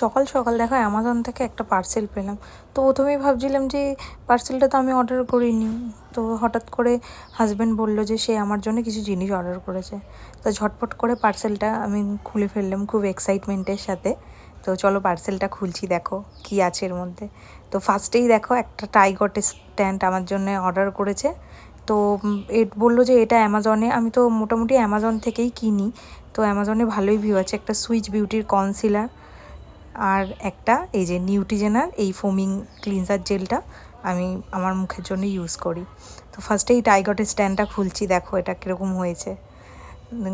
সকাল সকাল দেখো অ্যামাজন থেকে একটা পার্সেল পেলাম। তো প্রথমেই ভাবছিলাম যে পার্সেলটা তো আমি অর্ডার করিনি। তো হঠাৎ করে হাজব্যান্ড বলল যে সে আমার জন্য কিছু জিনিস অর্ডার করেছে। তো ঝটপট করে পার্সেলটা আমি খুলে ফেললাম খুব এক্সাইটমেন্টের সাথে। তো চলো পার্সেলটা খুলছি, দেখো কি আছে এর মধ্যে। তো ফার্স্টেই দেখো একটা টাইগট স্ট্যান্ড আমার জন্য অর্ডার করেছে। তো এ বলল যে এটা অ্যামাজনে আমি তো মোটামুটি অ্যামাজন থেকেই কিনি। তো অ্যামাজনে ভালোই ভিউ আছে। একটা সুইচ বিউটির কনসিলার আর একটা, এই যে নিউট্রিজেনার এই ফোমিং ক্লিনজার জেলটা আমি আমার মুখের জন্য ইউজ করি। তো ফার্স্টে এই টাইগটের স্ট্যান্ডটা খুলছি, দেখো এটা কীরকম হয়েছে।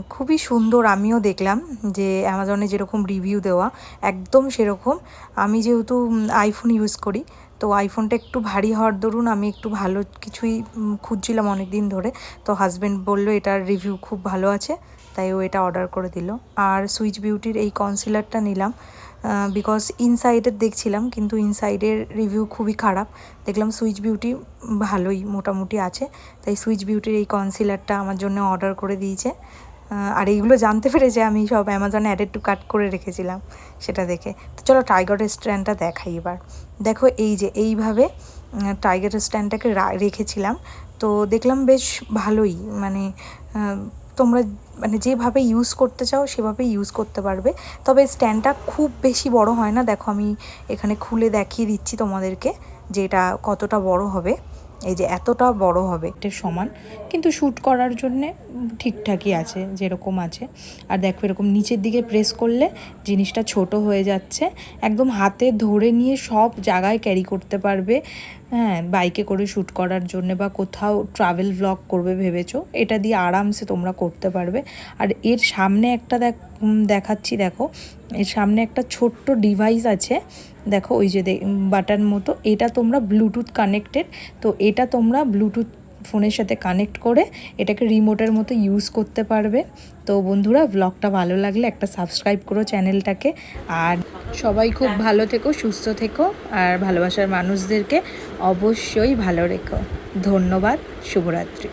খুবই সুন্দর, আমিও দেখলাম যে অ্যামাজনে যেরকম রিভিউ দেওয়া, একদম সেরকম। আমি যেহেতু আইফোন ইউজ করি, তো আইফোনটা একটু ভারী হওয়ার দরুন আমি একটু ভালো কিছুই খুঁজছিলাম অনেক দিন ধরে। তো হাজব্যান্ড বলল, এটার রিভিউ খুব ভালো আছে। তাই ও এটা অর্ডার করে দিল। আর সুইচ বিউটির এই কনসিলারটা নিলাম। বিকজ ইনসাইডের দেখছিলাম, কিন্তু ইনসাইডের রিভিউ খুবই খারাপ। দেখলাম সুইচ বিউটি ভালোই, মোটামুটি আছে। তাই সুইচ বিউটির এই কনসিলারটা আমার জন্য অর্ডার করে দিয়েছে। আর এইগুলো জানতে পেরেছে আমি সব অ্যামাজনে অ্যাডেড টু কাট করে রেখেছিলাম, সেটা দেখে। তো চলো টাইগার স্ট্যান্ডটা দেখাই এবার। দেখো এই যে, এইভাবে টাইগার স্ট্যান্ডটাকে রেখেছিলাম। তো দেখলাম বেশ ভালোই মানে তোমরা মানে যেভাবে ইউজ করতে চাও, সেভাবে ইউজ করতে পারবে। তবে স্ট্যান্ডটা খুব বেশি বড় হয় না। দেখো, আমি এখানে খুলে দেখিয়ে দিচ্ছি তোমাদেরকে যে এটা কতটা বড় হবে। এই যে এতটা বড় হবে এটা সমান, কিন্তু শ্যুট করার জন্যে ঠিকঠাকই আছে, যেরকম আছে। আর দেখো এরকম নিচের দিকে প্রেস করলে জিনিসটা ছোট হয়ে যাচ্ছে। একদম হাতে ধরে নিয়ে সব জায়গায় ক্যারি করতে পারবে। হ্যাঁ বাইকে করে শ্যুট করার জন্য বা কোথাও ট্রাভেল ব্লগ করবে ভেবেছো, এটা দিয়ে আরামসে তোমরা করতে পারবে। আর এর সামনে একটা দেখ দেখাচ্ছি, দেখো। এর সামনে একটা ছোট্ট ডিভাইস আছে। দেখো, ওই যে বাটার মতো। এটা তোমরা ব্লুটুথ কানেক্টেড তো এটা তোমরা ব্লুটুথ ফোনের সাথে কানেক্ট করে এটাকে রিমোটের মতো ইউজ করতে পারবে। তো বন্ধুরা ব্লগটা ভালো লাগলে একটা সাবস্ক্রাইব করো চ্যানেলটাকে আর সবাই খুব ভালো থেকো, সুস্থ থেকো, আর ভালোবাসার মানুষদেরকে অবশ্যই ভালো রেখো। ধন্যবাদ, শুভরাত্রি।